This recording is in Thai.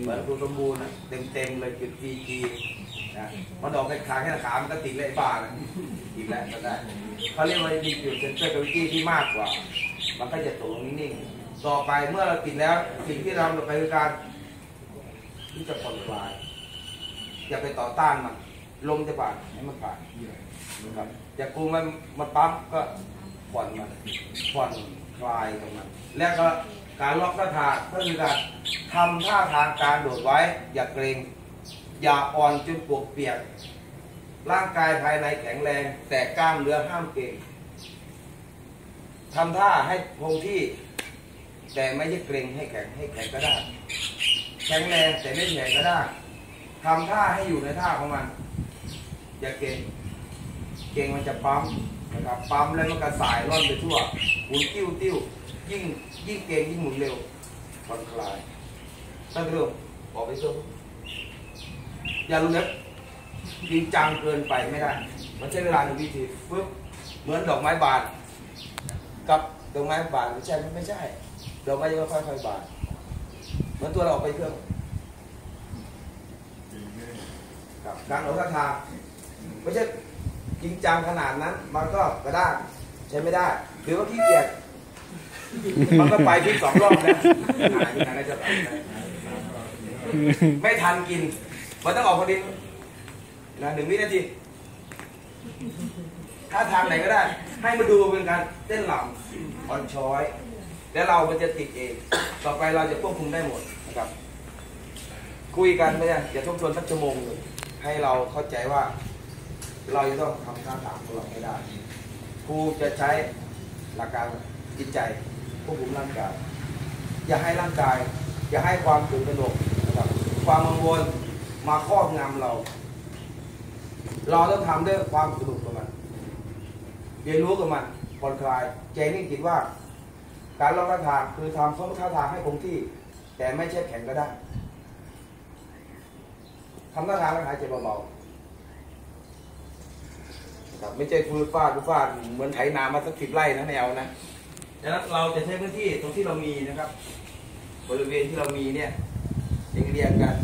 เหมือนคุณสมบูรณ์เต็มเต็มๆเลยจุดจีจีนะมันออกไปขาแค่ขามันก็ติดเลยไอ้บ้านะติดแล้วก็ได้เขาเรียกว่ามีจุดเซนเตอร์กราฟิตี้ที่มากกว่า มันก็จะตกลงนิ่งๆต่อไปเมื่อเราติดแล้วสิ่งที่เราไปคือการที่จะผ่อนคลายอย่าไปต่อต้านมันลมจะผ่านให้มันผ่านนะครับอย่ากูมันมันปั๊มก็ผ่อนมันผ่อน คลายตรงมันแล้วก็การล็อกท่าทาก็คือการทำท่าทางการโดดไว้ อย่าเกรงอย่าอ่อนจนปวกเปียก ร่างกายภายในแข็งแรง แต่กล้ามเนื้อห้ามเกร็งทำท่าให้คงที่ แต่ไม่ใช่เกรงให้แข็งให้แข็งก็ได้ แข็งแรงแต่ไม่แข็งก็ได้ทำท่าให้อยู่ในท่าของมัน อย่าเก่ง เก่งมันจะปั๊มนะครับปั๊มแล้วมันกระสายร่อนไปทั่วหมุนติ้วติ้วยิ่งยิ่งเก่งยิ่งหมุนเร็วผ่อนคลายตั้งเรื่องออกไปสู้อย่ารุนแรงจริงจังเกินไปไม่ได้ มันใช้เวลาหนึ่งวิธีฟึบเหมือนดอกไม้บาน กับดอกไม้บานไม่ใช่ไม่ใช่ดอกไม้จะค่อยๆบานเหมือนตัวเราออกไปเครื่องครับการออกท่าทางไม่ใช่ จริงจังขนาดนั้น มันก็กระด้างใช้ไม่ได้ หรือว่าขี้เกียจมันก็ไปที่สองรอบแล้วอ่านี่นะไม่ทันกิน มันต้องออกพอดีนะหนึ่งวินาทีท่าทางไหนก็ได้ ให้มาดูเป็นการเต้นหลำอ่อนช้อย แล้วเรามันจะติดเอง ต่อไปเราจะควบคุมได้หมดนะครับ คุยกันไม่ได้อย่าทบทวนสักชั่วโมงหนึ่งให้เราเข้าใจว่า เราจะต้องทำท่าทางของเราให้ได้ครูจะใช้หลักการจิตใจควบคุมร่างกาย อย่าให้ร่างกาย อย่าให้ความตื่นตระหนกนะครับความกังวลมาครอบงำเรา เราต้องทำด้วยความสนุกกับมันเรียนรู้กับมันผ่อนคลายใจนิ่งคิดว่า การลองท่าทางคือทำท่าทางให้คงที่ แต่ไม่ใช่แข็งก็ได้ทำท่าทางแล้วหายใจเบาๆ ครับ ไม่ใช่ฟืดฟาดฟืดฟาดเหมือนไถนามาสักสิบไร่นะแนวนะดังนั้นเราจะใช้พื้นที่ตรงที่เรามีนะครับ บริเวณที่เรามีเนี่ยเรียงๆกัน